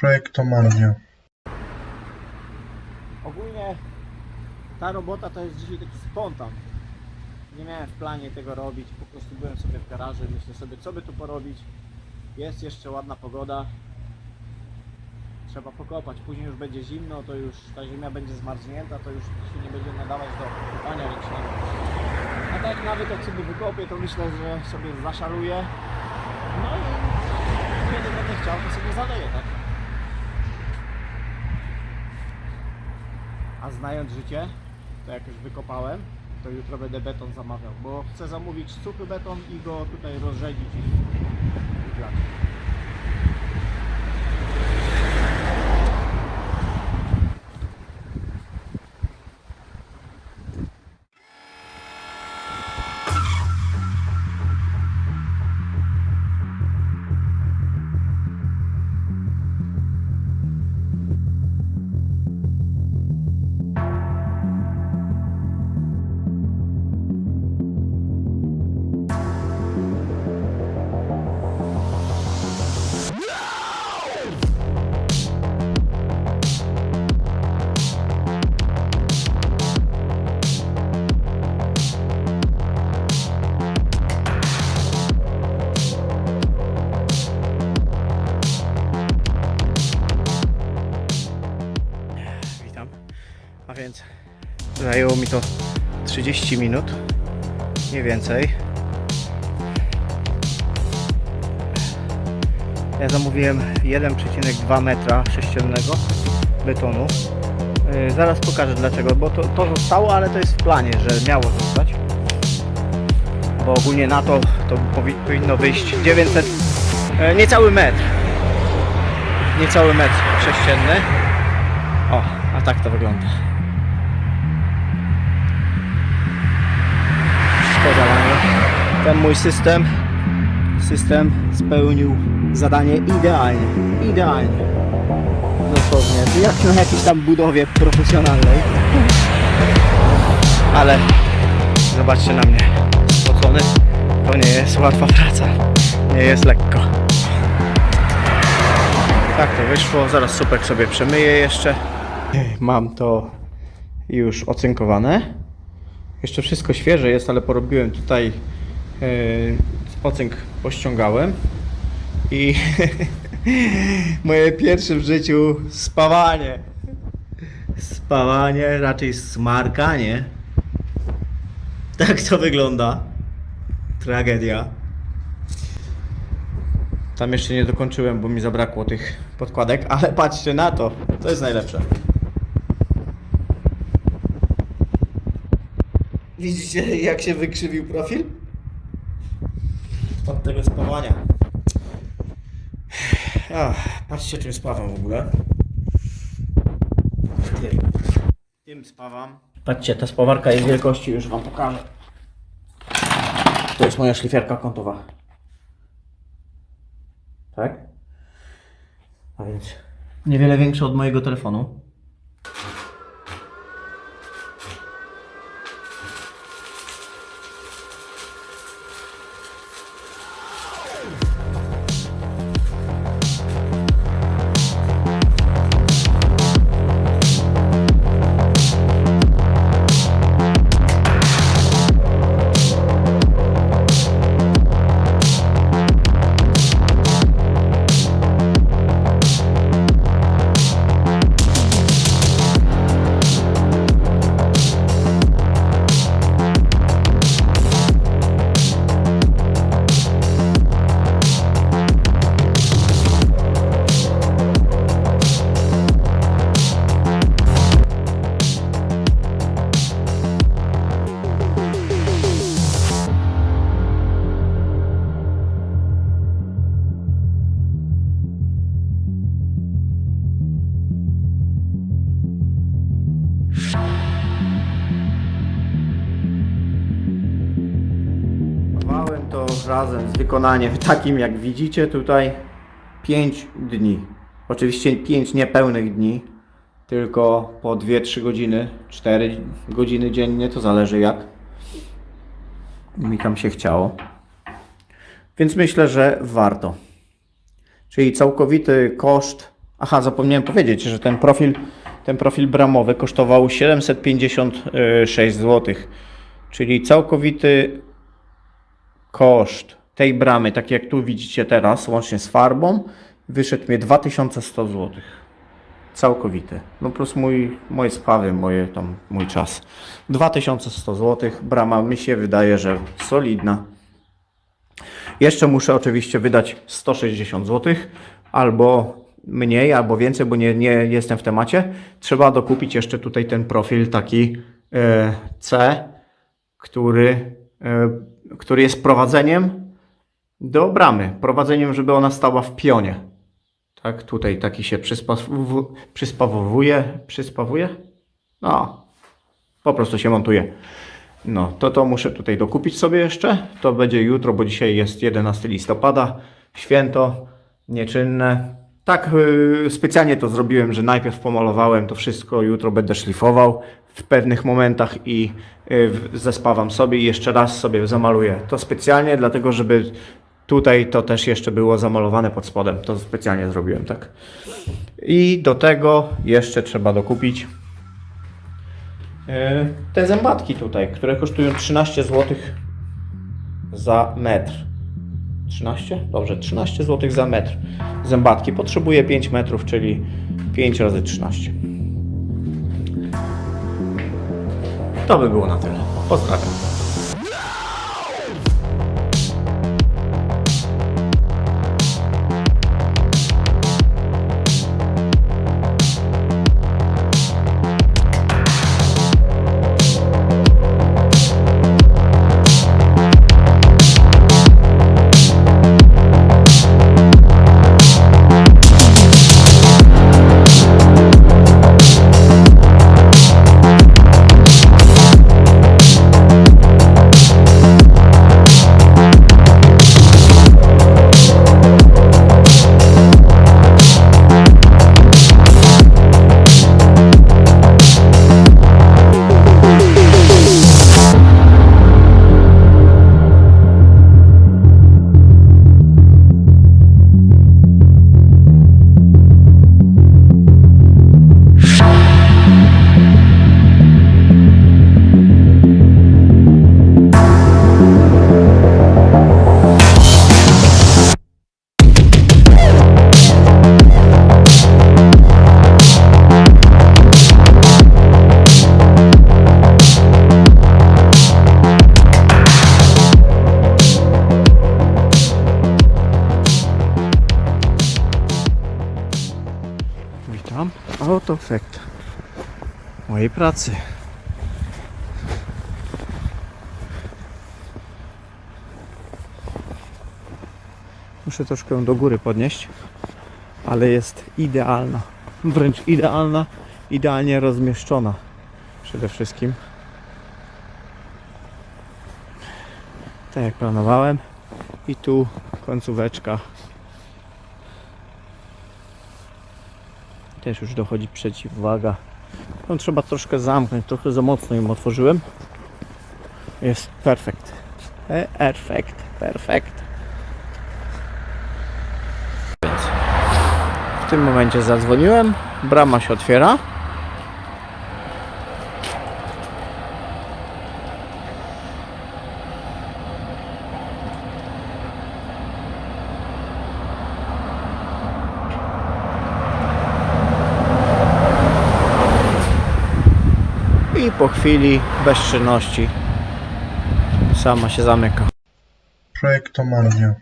Projektomarnia. Ogólnie ta robota to jest dzisiaj taki spontan. Nie miałem w planie tego robić, po prostu byłem sobie w garażu i myślę sobie co by tu porobić. Jest jeszcze ładna pogoda. Trzeba pokopać, później już będzie zimno, to już ta ziemia będzie zmarznięta, to już się nie będzie nadawać do kopania ręcznego. A tak nawet jak sobie wykopię, to myślę, że sobie zaszaluję. No i kiedy będę chciał, to sobie zaleję, tak? A znając życie, to jak już wykopałem, to jutro będę beton zamawiał, bo chcę zamówić suchy beton i go tutaj rozrzedzić i i zajęło mi to 30 minut, nie więcej. Ja zamówiłem 1,2 metra sześciennego betonu. Yy, zaraz pokażę dlaczego, bo to, to zostało, ale to jest w planie, że miało zostać. Bo ogólnie na to, to powi- powinno wyjść 900, e, niecały metr. Niecały metr sześcienny. O, a tak to wygląda. Po działaniu. Ten mój system, system spełnił zadanie idealnie. Idealnie. Dosłownie. Jak na jakiejś tam budowie profesjonalnej. Ale zobaczcie na mnie. Spocony. To nie jest łatwa praca. Nie jest lekko. Tak to wyszło. Zaraz supek sobie przemyję jeszcze. Mam to już ocynkowane. Jeszcze wszystko świeże jest, ale porobiłem tutaj yy, ocynk pościągałem i moje pierwsze w życiu spawanie. Spawanie, raczej smarkanie. Tak to wygląda. Tragedia. Tam jeszcze nie dokończyłem, bo mi zabrakło tych podkładek, ale patrzcie na to. To jest najlepsze. Widzicie, jak się wykrzywił profil? Od tego spawania. Ach, patrzcie, czym spawam w ogóle. Tym. Tym spawam. Patrzcie, ta spawarka jest wielkości, już Wam pokażę. To jest moja szlifierka kątowa. Tak? A więc niewiele większe od mojego telefonu. Razem z wykonaniem takim jak widzicie tutaj 5 dni. Oczywiście 5 niepełnych dni, tylko po 2-3 godziny, 4 godziny dziennie, to zależy jak mi tam się chciało. Więc myślę, że warto. Czyli całkowity koszt Aha, zapomniałem powiedzieć, że ten profil, ten profil bramowy kosztował 756 zł. Czyli całkowity koszt tej bramy, tak jak tu widzicie teraz, łącznie z farbą, wyszedł mnie 2100 zł. Całkowity. No plus mój, moje sprawy, moje tam, mój czas. 2100 zł. Brama mi się wydaje, że solidna. Jeszcze muszę oczywiście wydać 160 zł, albo mniej, albo więcej, bo nie, nie jestem w temacie. Trzeba dokupić jeszcze tutaj ten profil taki e, C, który, e, który jest prowadzeniem do bramy. Prowadzeniem, żeby ona stała w pionie. Tak, tutaj taki się przyspaw- przyspawowuje. Przyspawuje? No, po prostu się montuje. No, to to muszę tutaj dokupić sobie jeszcze. To będzie jutro, bo dzisiaj jest 11 listopada, święto nieczynne. Tak, yy, specjalnie to zrobiłem, że najpierw pomalowałem to wszystko, jutro będę szlifował w pewnych momentach i w- zespawam sobie i jeszcze raz sobie zamaluję. To specjalnie, dlatego żeby tutaj to też jeszcze było zamalowane pod spodem. To specjalnie zrobiłem, tak. I do tego jeszcze trzeba dokupić E, te zębatki tutaj, które kosztują 13 zł za metr. 13? Dobrze, 13 zł za metr. Zębatki potrzebuję 5 metrów, czyli 5 razy 13. To by było na tyle. Pozdrawiam. Oto efekt mojej pracy. Muszę troszkę do góry podnieść, ale jest idealna. Wręcz idealna, idealnie rozmieszczona. Przede wszystkim. Tak jak planowałem. I tu końcóweczka Też już dochodzi przeciwwaga. No, trzeba troszkę zamknąć, trochę za mocno ją otworzyłem. Jest perfekt. E, Perfekt, perfekt. W tym momencie zadzwoniłem. Brama się otwiera. I po chwili bezczynności sama się zamyka. Projektomarnia.